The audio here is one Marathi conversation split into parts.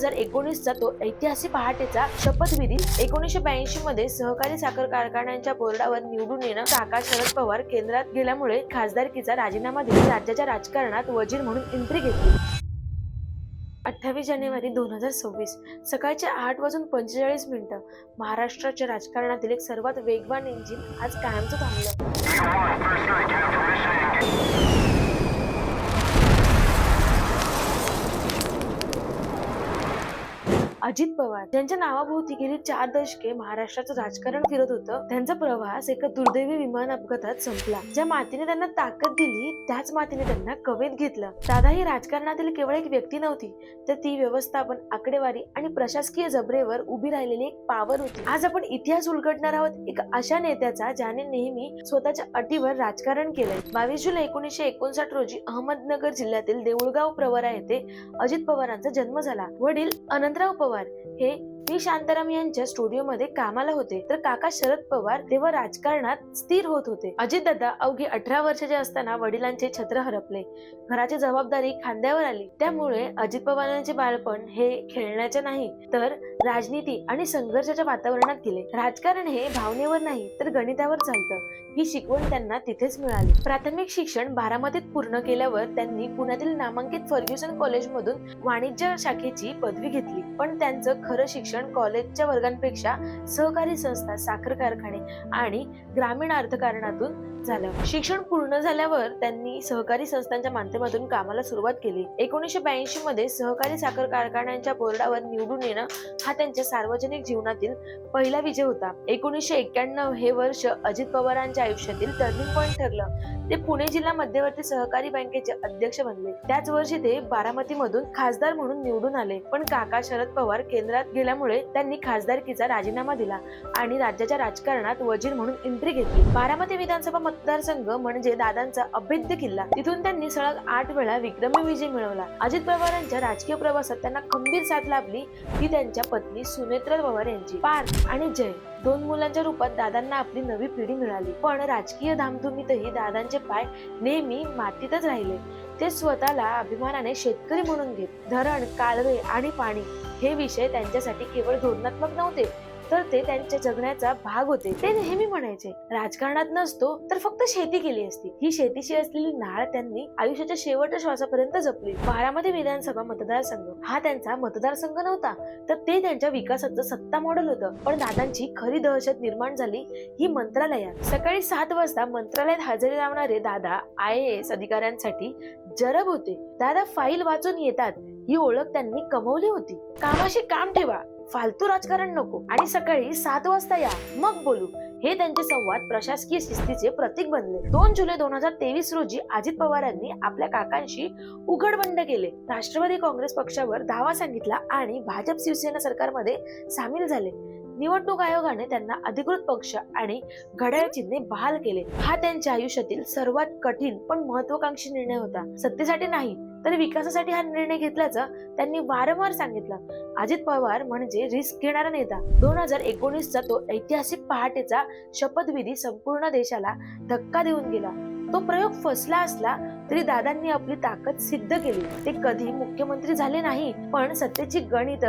हजार एकोणीसचा तो ऐतिहासिक पहाटेचा शपथविधी एकोणीसशे ब्याऐंशी मध्ये सहकारी साखर कारखान्यांच्या बोर्डावर निवडून येणं काका शरद पवार केंद्रात गेल्यामुळे खासदारकीचा राजीनामा देऊन राज्याच्या राजकारणात वजीर म्हणून एंट्री घेतली. अठ्ठावीस जानेवारी दोन हजार सव्वीस सकाळचे आठ वाजून पंचेचाळीस मिनिटं महाराष्ट्राच्या राजकारणातील एक सर्वात वेगवान इंजिन आज कायमचं थांबलं. अजित पवार ज्यांच्या नावाभोवती गेली चार दशके महाराष्ट्राचं राजकारण फिरत होतं. त्यांचा प्रवास एका दुर्दैवी विमान अपघातात संपला. ज्या मातीने त्यांना ताकद दिली त्याच मातीने त्यांना कवेत घेतलं. दादा ही राजकारणातील केवळ एक व्यक्ती नव्हती तर ती व्यवस्थापन आकडेवारी आणि प्रशासकीय जबरेवर उभी राहिलेली एक पावर होती. आज आपण इतिहास उलगडणार आहोत एक अशा नेत्याचा ज्याने नेहमी स्वतःच्या अटीवर राजकारण केलंय. बावीस जुलै एकोणीसशे एकोणसाठ रोजी अहमदनगर जिल्ह्यातील देऊळगाव प्रवरा येथे अजित पवारांचा जन्म झाला. वडील अनंतराव पवार हे मी शांताराम यांच्या स्टुडिओमध्ये कामाला होते. तर काका शरद पवार तेव्हा राजकारणात स्थिर होत होते. अजितदादा अवघे अठरा वर्षाचे असताना वडिलांचे छत्र हरपले. घराची जबाबदारी खांद्यावर आली. त्यामुळे अजित पवारांचे बालपण हे खेळण्याचे नाही तर राजनीती आणि संघर्षाच्या वातावरणात गेले. राजकारण हे भावनेवर नाही तर गणितावर चालतं. ही शिकवण त्यांना तिथेच मिळाली. प्राथमिक शिक्षण बारामतीत पूर्ण केल्यावर त्यांनी पुण्यातील नामांकित फर्ग्युसन कॉलेजमधून वाणिज्य शाखेची पदवी घेतली. पण त्यांचं खरं शिक्षण कॉलेजच्या वर्गांपेक्षा सहकारी संस्था साखर कारखाने आणि ग्रामीण अर्थकारणातून झालं. शिक्षण पूर्ण झाल्यावर त्यांनी सहकारी संस्थांच्या माध्यमातून कामाला सुरुवात केली. एकोणीसशे ब्याऐंशी मध्ये सहकारी साखर कारखान्यांच्या बोर्डावर निवडून येणं हा त्यांच्या सार्वजनिक जीवनातील पहिला विजय होता. एकोणीसशे एक्क्याण्णव हे वर्ष अजित पवारांच्या आयुष्यातील टर्निंग पॉईंट ठरलं. ते पुणे जिल्हा मध्यवर्ती सहकारी बँकेचे अध्यक्ष बनले. त्याच वर्षी ते बारामतीमधून खासदार म्हणून निवडून आले. पण काका शरद पवार केंद्रात गेल्यामुळे त्यांनी खासदारकीचा राजीनामा दिला आणि राज्याच्या राजकारणात वजीर म्हणून एंट्री घेतली. बारामती विधानसभा मतदारसंघ म्हणजे दादांचा अभेद्य किल्ला. तिथून त्यांनी सलग आठ वेळा विक्रमी विजय मिळवला. अजित पवारांच्या राजकीय प्रवासात त्यांना खंबीर साथ लाभली. ती त्यांच्या पत्नी सुनेत्रा पवार यांची. पार्थ आणि जय दोन मुलांच्या रूपात दादांना आपली नवी पिढी मिळाली. पण राजकीय धामधुमीतही दादांचे पाय नेहमी मातीतच राहिले. ते स्वतःला अभिमानाने शेतकरी म्हणून घेत. धरण कालवे आणि पाणी हे विषय त्यांच्यासाठी केवळ धोरणात्मक नव्हते तर ते त्यांच्या जगण्याचा भाग होते. ते नेहमी म्हणायचे राजकारणात नसतो तर फक्त शेती केली असती. ही शेतीशी असलेली नाळ त्यांनी आयुष्याच्या शेवटच्या श्वासापर्यंत जपली. बारामती विधानसभा मतदारसंघ हा त्यांचा मतदारसंघ नव्हता तर ते त्यांच्या विकासाचं सत्ता मॉडेल होतं. पण दादांची खरी दहशत निर्माण झाली ही मंत्रालयात. सकाळी सात वाजता मंत्रालयात हजेरी लावणारे दादा आय एस अधिकाऱ्यांसाठी जरब होते. दादा फाईल वाचून येतात ही ओळख त्यांनी कमवली होती. कामाशी काम ठेवा. फालतू राजकारण नको. आणि सकाळी सात वाजता या. मग बोलू. हे त्यांचे संवाद प्रशासकीय शिस्तीचे प्रतीक बनले. दोन जुलै दोन हजार तेवीस रोजी अजित पवारांनी आपल्या काकांशी उघडबंड केले. राष्ट्रवादी काँग्रेस पक्षावर धावा सांगितला आणि भाजप शिवसेना सरकारमध्ये सामील झाले. निवडणूक आयोगाने त्यांना अधिकृत पक्ष आणि घड्याळ चिन्हे बहाल केले. हा त्यांच्या आयुष्यातील सर्वात कठीण पण महत्वाकांक्षी निर्णय होता. सत्तेसाठी नाही तर विकासासाठी हा निर्णय घेतल्याचं त्यांनी वारंवार सांगितलं. अजित पवार म्हणजे रिस्क घेणारा नेता. दोन हजार एकोणीसचा तो ऐतिहासिक पहाटेचा शपथविधी संपूर्ण देशाला धक्का देऊन गेला. तो प्रयोग फसला असला तरी दादांनी आपली ताकद सिद्ध केली. ते कधी मुख्यमंत्री झाले नाही पण सत्तेची गणित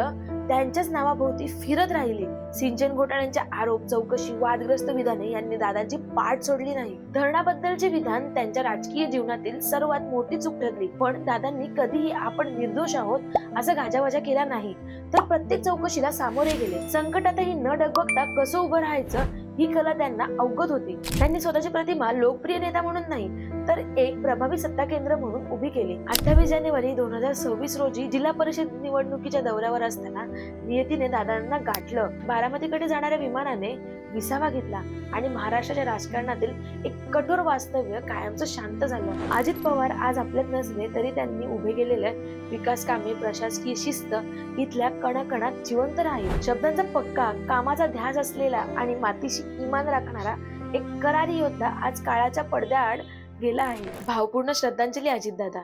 त्यांच्याच नावाभोवती फिरत राहिली. सिंचन घोटाळ्यांचे आरोप चौकशी वादग्रस्त विधाने यांनी दादांची पाठ सोडली नाही. धरणाबद्दलचे विधान त्यांच्या राजकीय जीवनातील सर्वात मोठी चूक ठरली. पण दादांनी कधीही आपण निर्दोष आहोत असा गाजावाजा केला नाही. तर प्रत्येक चौकशीला सामोरे गेले. संकटातही न डगबगता कसं उभं राहायचं ही कला त्यांना अवगत होती. त्यांनी स्वतःची प्रतिमा लोकप्रिय नेता म्हणून नाही तर एक प्रभावी सत्ता केंद्र म्हणून उभी केली. अठ्ठावीस जानेवारी दोन हजार सव्वीस रोजी जिल्हा परिषद निवडणुकीच्या दौऱ्यावर असताना नियतीने दादांना गाठलं. बारामतीकडे जाणाऱ्या विमानाने विसावा घेतला आणि महाराष्ट्राच्या राजकारणातील एक कठोर वास्तव्य कायमचं शांत झालं. अजित पवार आज आपल्यात नसले तरी त्यांनी उभे केलेले विकास कामे प्रशासकीय शिस्त इथल्या कणाकणात जिवंत राहील. शब्दांचा पक्का कामाचा ध्यास असलेला आणि मातीशी इमान राखणारा एक करारी योद्धा आज काळाच्या पडद्याआड गेला आहे. भावपूर्ण श्रद्धांजली अजितदादा.